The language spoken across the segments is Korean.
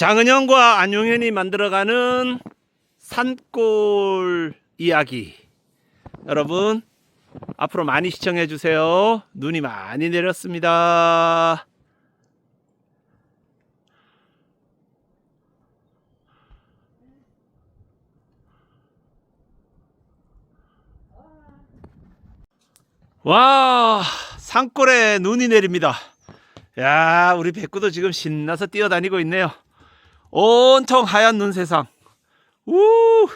장은영과 안용현이 만들어가는 산골 이야기. 여러분, 앞으로 많이 시청해 주세요. 눈이 많이 내렸습니다. 와, 산골에 눈이 내립니다. 야, 우리 백구도 지금 신나서 뛰어다니고 있네요. 온통 하얀 눈 세상. 우,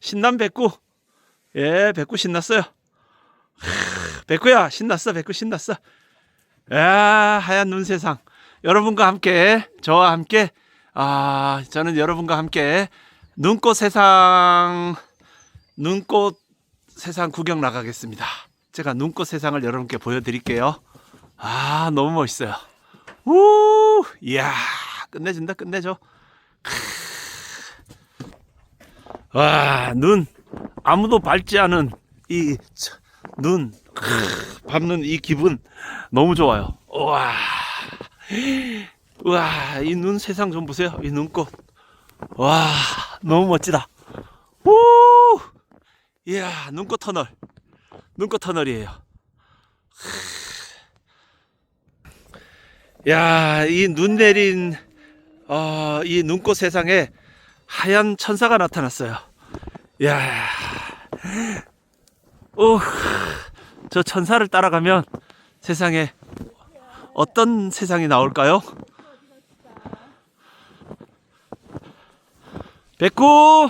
신난 백구. 예, 백구 신났어요. 하, 백구야, 신났어. 백구 신났어. 야, 하얀 눈 세상. 여러분과 함께, 저와 함께, 아, 저는 여러분과 함께 눈꽃 세상, 눈꽃 세상 구경 나가겠습니다. 제가 눈꽃 세상을 여러분께 보여드릴게요. 아, 너무 멋있어요. 우, 이야, 끝내준다, 끝내줘. 크. 와, 눈, 아무도 밟지 않은 이 눈, 밟는 이 기분 너무 좋아요. 와, 와, 이 눈 세상 좀 보세요. 이 눈꽃. 와, 너무 멋지다. 우, 이야, 눈꽃 터널. 눈꽃 터널이에요. 야, 이 눈 내린 어, 이 눈꽃 세상에 하얀 천사가 나타났어요. 야, 오, 저 천사를 따라가면 세상에 어떤 세상이 나올까요? 백구!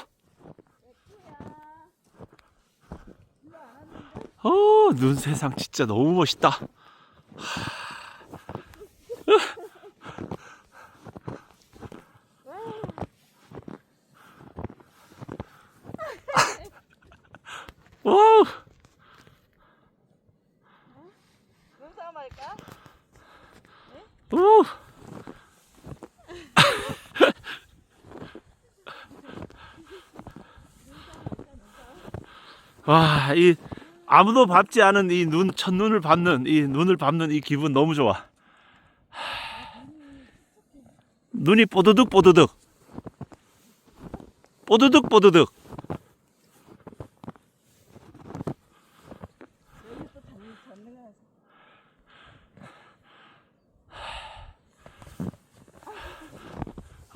어, 눈 세상 진짜 너무 멋있다. 와우! 눈싸움 할까? 오! 와, 이 아무도 밟지 않은 이 눈, 첫눈을 밟는 이 눈을 밟는 이 기분 너무 좋아. 눈이 뽀드득 뽀드득. 뽀드득 뽀드득.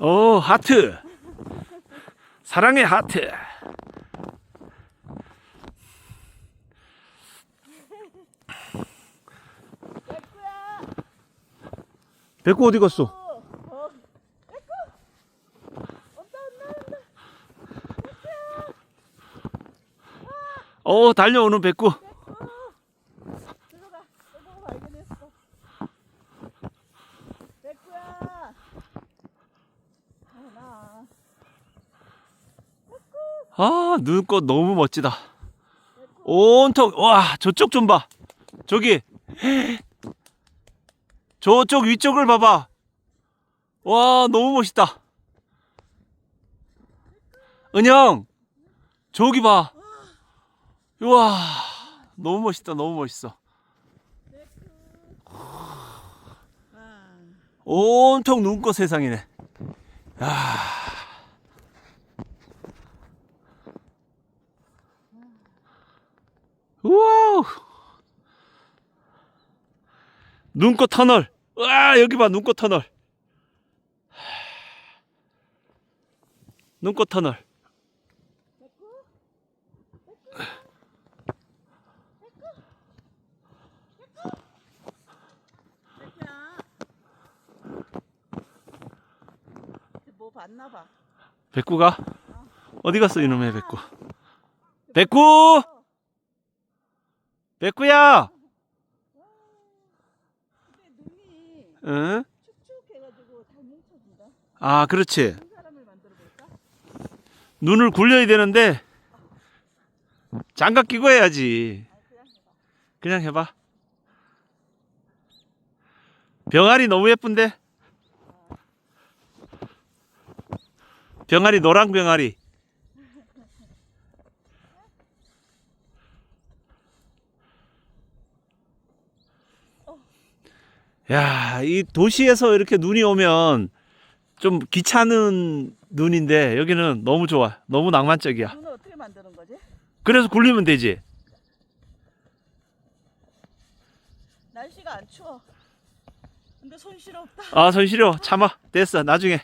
오, 하트. 사랑의 하트. 백구 어디 갔어? 어, 어. 달려오는 백구. 들어가. 백구가 발견했어. 백구야. 하나. 아, 눈꽃 너무 멋지다. 온통, 와, 저쪽 좀 봐. 저기. 저쪽 위쪽을 봐봐. 와, 너무 멋있다. 은영, 저기 봐. 우와, 너무 멋있다, 너무 멋있어. 온통 눈꽃 세상이네. 야. 우와! 눈꽃 터널. 와, 여기 봐, 눈꽃 터널. 눈꽃 터널. 뭐 봤나 봐. 백구가? 어 디 갔어, 이놈의 백구? 백구! 백구야! 응? 아, 그렇지. 눈을 굴려야 되는데, 장갑 끼고 해야지. 아. 그냥 해봐. 병아리 너무 예쁜데? 병아리, 노랑 병아리. 야, 이 도시에서 이렇게 눈이 오면 좀 귀찮은 눈인데 여기는 너무 좋아. 너무 낭만적이야. 눈을 어떻게 만드는 거지? 그래서 굴리면 되지. 날씨가 안 추워. 근데 손실어 없다. 아, 손 시려. 참아. 됐어. 나중에.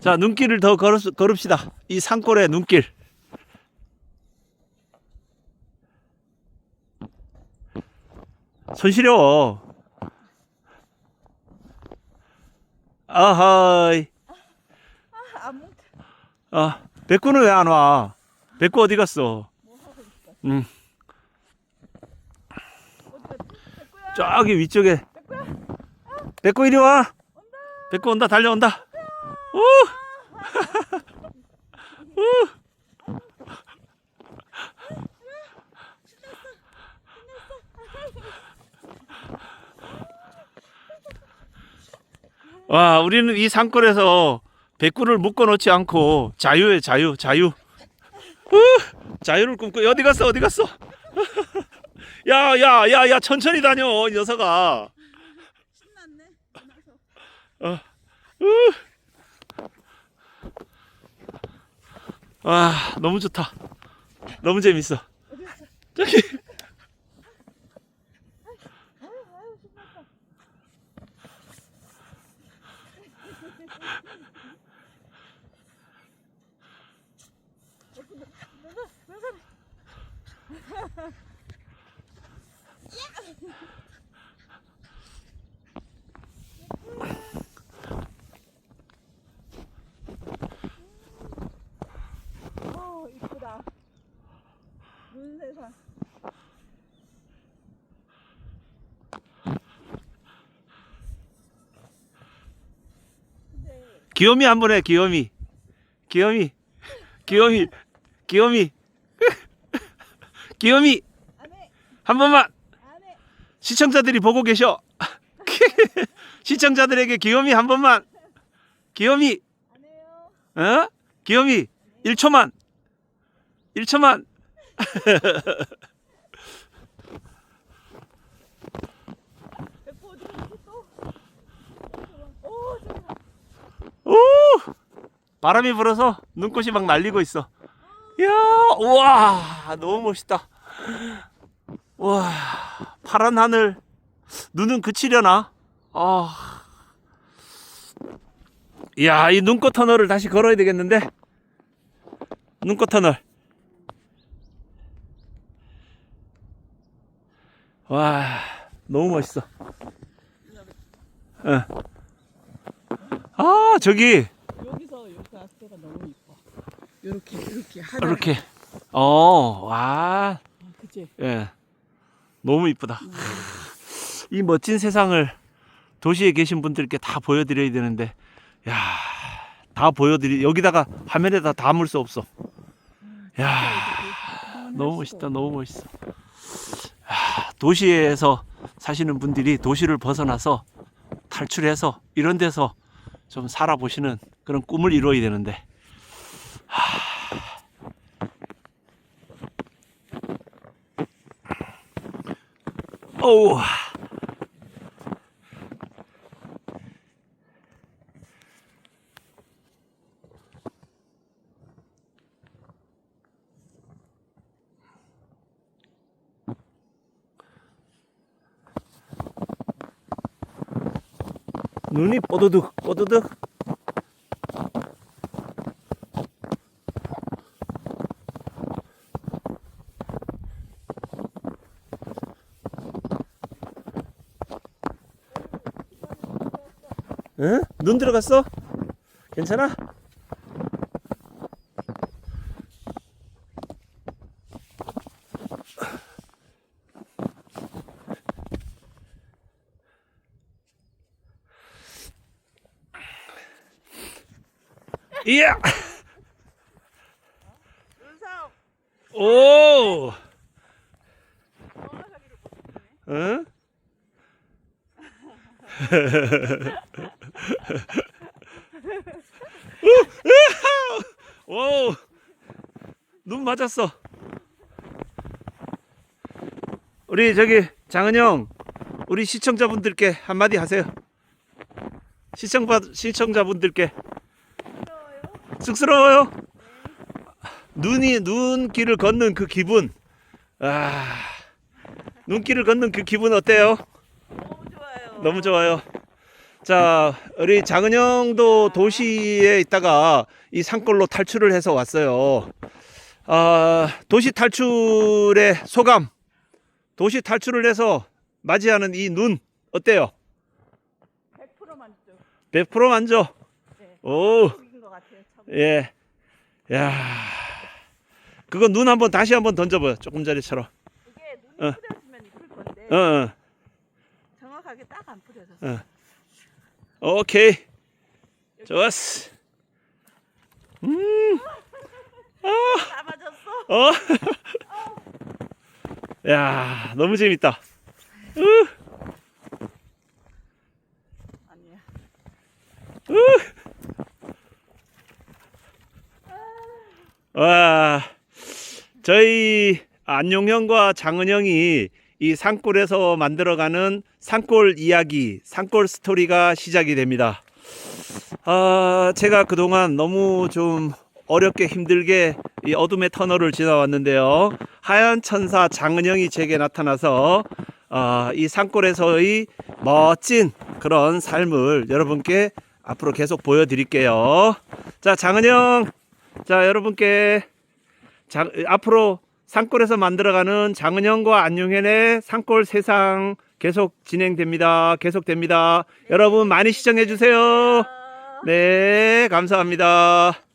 자, 눈길을 더 걸읍, 걸읍시다. 이 산골의 눈길. 손 시려. 아하이. 아. 아, 백구는 왜 안 와? 백구 어디 갔어? 응. 백구야. 저기 위쪽에. 백구 이리 와. 백구 온다. 달려온다. 우! 우! 와, 우리는 이 산골에서 백구를 묶어 놓지 않고 자유에 자유, 자유. 우! 자유를 꿈꿔. 어디 갔어? 어디 갔어? 야, 야, 야, 야, 천천히 다녀, 이 녀석아. 신났네. 신나서. 어. 우. 와 너무 좋다 너무 재밌어? 저기 아유, 아유, 신났다. 내가 내가 어 이쁘다. 눈세상. 근데 귀요미 한 번 해 귀요미. 귀요미. 귀요미. 귀요미. 귀요미. 한 번만. 시청자들이 보고 계셔. 시청자들에게 귀요미 한 번만. 귀요미. 어? 귀요미. 1초만. 1초만 백보 어디 갔지 또? 오 저기 봐. 오 바람이 불어서 눈꽃이 막 날리고 있어. 이야 우와 너무 멋있다. 와 파란 하늘. 눈은 그치려나? 아. 이야 이 눈꽃 터널을 다시 걸어야 되겠는데? 눈꽃 터널. 와 너무 멋있어. 응. 아 저기 여기서 이렇게 왔을 때가 너무 이뻐. 이렇게 이렇게 하나. 이렇게 어 와 그치. 예. 너무 이쁘다. 이 멋진 세상을 도시에 계신 분들께 다 보여드려야 되는데, 야, 다 보여드리, 여기다가 화면에다 담을 수 없어. 야, 너무 멋있다, 너무 멋있어. 야, 도시에서 사시는 분들이 도시를 벗어나서 탈출해서 이런 데서 좀 살아보시는 그런 꿈을 이루어야 되는데, 어우. 눈이 뽀드득 뽀드득 응? 눈 들어갔어? 괜찮아? 이야! 윤상. 오! 응? 오! 눈 맞았어. 우리 저기 장은영 우리 시청자분들께 한마디 하세요. 시청자 시청자분들께 쑥스러워요. 눈이 눈길을 걷는 그 기분. 아, 눈길을 걷는 그 기분 어때요? 너무 좋아요. 너무 좋아요. 자, 우리 장은영도 도시에 있다가 이 산골로 탈출을 해서 왔어요. 아, 도시 탈출의 소감. 도시 탈출을 해서 맞이하는 이 눈 어때요? 100% 만족. 100% 만져. 네. 오, 것 같아요. 참. 예. 야. 그거 눈 한번 다시 한번 던져 봐요. 조금 전에처럼. 이게 눈이 어. 뿌려지면 이쁠 건데 어, 어. 정확하게 딱 안 뿌려졌어. 어. 오케이. 좋았어. 다 맞았어. 어? 야, 너무 재밌다. 아니야. 와, 저희 안용형과 장은영이 이 산골에서 만들어가는 산골 이야기, 산골 스토리가 시작이 됩니다. 아, 제가 그동안 너무 좀 어렵게 힘들게 이 어둠의 터널을 지나왔는데요. 하얀 천사 장은영이 제게 나타나서 아, 이 산골에서의 멋진 그런 삶을 여러분께 앞으로 계속 보여드릴게요. 자, 장은영. 자, 여러분께 자, 앞으로 산골에서 만들어가는 장은영과 안용현의 산골 세상 계속 진행됩니다. 계속됩니다. 여러분 많이 시청해 주세요. 아. 네, 감사합니다.